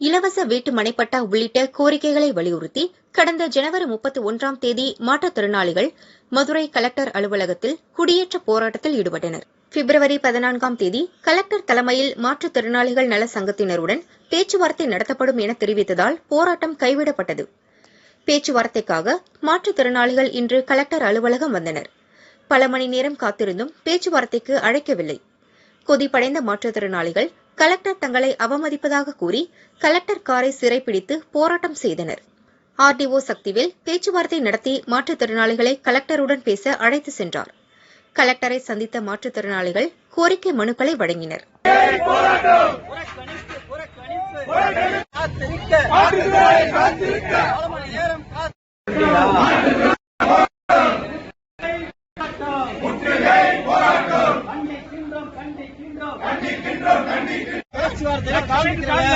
இலவச வீட்டு மனைப்பட்டா உள்ளிட்ட கோரிக்கைகளை வலியுறுத்தி கடந்த ஜனவரி முப்பத்தி ஒன்றாம் தேதி மாற்றுத்திறனாளிகள் மதுரை கலெக்டர் அலுவலகத்தில் குடியேற்ற போராட்டத்தில் ஈடுபட்டனர். பிப்ரவரி பதினான்காம் தேதி கலெக்டர் தலைமையில் மாற்றுத்திறனாளிகள் நல சங்கத்தினருடன் பேச்சுவார்த்தை நடத்தப்படும் என தெரிவித்ததால் போராட்டம் கைவிடப்பட்டது. பேச்சுவார்த்தைக்காக மாற்றுத்திறனாளிகள் இன்று கலெக்டர் அலுவலகம் வந்தனர். பல மணி நேரம் காத்திருந்தும் பேச்சுவார்த்தைக்கு அழைக்கவில்லை. கொதிப்படைந்த மாற்றுத்திறனாளிகள் கலெக்டர் தங்களை அவமதிப்பதாக கூறி கலெக்டர் காரை சிறைப்பிடித்து போராட்டம் செய்தனர். ஆர்டிஓ சக்திவேல் பேச்சுவார்த்தை நடத்தி மாற்றுத்திறனாளிகளை கலெக்டருடன் பேச அழைத்து சென்றார். கலெக்டரை சந்தித்த மாற்றுத்திறனாளிகள் கோரிக்கை மனுக்களை வழங்கினர். புறக்கணிப்பு புறக்கணிப்பு காத்திருக்க பல மணி நேரம் காத்து கண்டிக்கின்றோம் கண்டிக்கின்றோம் பேச்சுவார்த்தையில காமிக்கிறோம்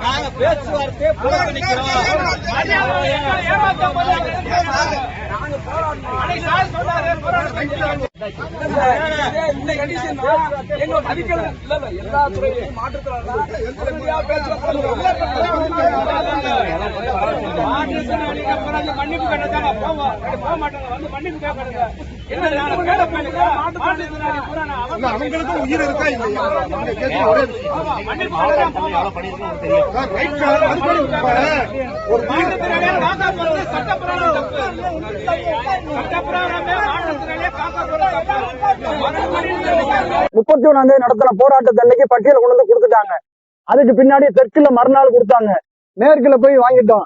நாங்க பேச்சுவார்த்தையை புறக்கணிக்கிறோம் இந்த கண்டிஷன் எங்க மதிக்கல இல்ல இல்ல எல்லா மாற்றுத்திறனாளி மன்னிப்பு போக மாட்டாங்க வந்து மன்னிப்பு கேட்கறாங்க அவங்களுக்கும் உயிர் இருக்கா இல்லையா ஒரே. மன்னிப்பு முப்பத்தி ஒண்ணாம் தேதி நடத்தின போராட்டத்தை அன்னைக்கு பட்டியல கொண்டு வந்து கொடுத்துட்டாங்க. அதுக்கு பின்னாடி தெற்குல மறுநாள் கொடுத்தாங்க. மேற்குல போய் வாங்கிட்டோம்.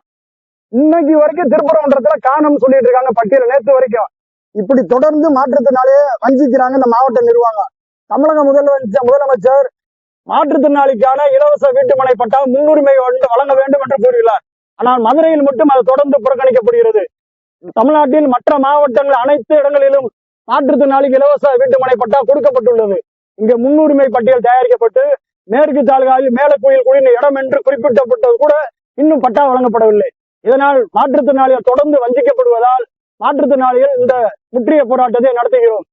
இன்னைக்கு வரைக்கும் திருப்பரங்குன்றத்துல காணோம்னு சொல்லிட்டு இருக்காங்க பட்டியல நேத்து வரைக்கும். இப்படி தொடர்ந்து மாற்றத்தினாலே வஞ்சிக்கிறாங்க இந்த மாவட்ட நிர்வாகம். தமிழக முதலமைச்சர் முதலமைச்சர் மாற்றுத்திறனாளிக்கான இலவச வீட்டுமனை பட்டா முன்னுரிமை வந்து வழங்க வேண்டும் என்று கூறுகிறார் ஆனால் மதுரையில் மட்டும் அது தொடர்ந்து புறக்கணிக்கப்படுகிறது. தமிழ்நாட்டில் மற்ற மாவட்டங்கள் அனைத்து இடங்களிலும் மாற்றுத்திறனாளிக்கு இலவச வீட்டுமனை பட்டா கொடுக்கப்பட்டுள்ளது. இங்கு முன்னுரிமை பட்டியல் தயாரிக்கப்பட்டு மேற்கு தாலுகாவில் மேலக்கோயில் குடிநீர் இடம் என்று குறிப்பிட்டப்பட்டது கூட இன்னும் பட்டா வழங்கப்படவில்லை. இதனால் மாற்றுத்திறனாளிகள் தொடர்ந்து வஞ்சிக்கப்படுவதால் மாற்றுத்திறனாளிகள் இந்த முற்றிய போராட்டத்தை நடத்துகிறோம்.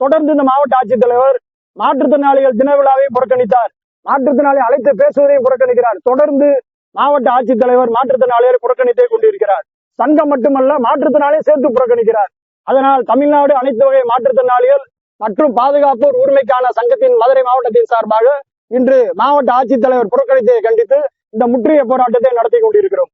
தொடர்ந்து இந்த மாவட்ட ஆட்சித்தலைவர் மாற்றுத்திறனாளிகள் தின விழாவை புறக்கணித்தார். மாற்றுத்திறனாளி அழைத்து பேசுவதையும் புறக்கணிக்கிறார். தொடர்ந்து மாவட்ட ஆட்சித்தலைவர் மாற்றுத்திறனாளியர் புறக்கணித்தே கொண்டிருக்கிறார். சங்கம் மட்டுமல்ல மாற்றுத்திறனாளியை சேர்த்து புறக்கணிக்கிறார். அதனால் தமிழ்நாடு அனைத்து வகை மாற்றுத்திறனாளிகள் மற்றும் பாதுகாப்போர் உரிமைக்கான சங்கத்தின் மதுரை மாவட்டத்தின் சார்பாக இன்று மாவட்ட ஆட்சித்தலைவர் புறக்கணித்ததை கண்டித்து இந்த முற்றிய போராட்டத்தை நடத்தி கொண்டிருக்கிறோம்.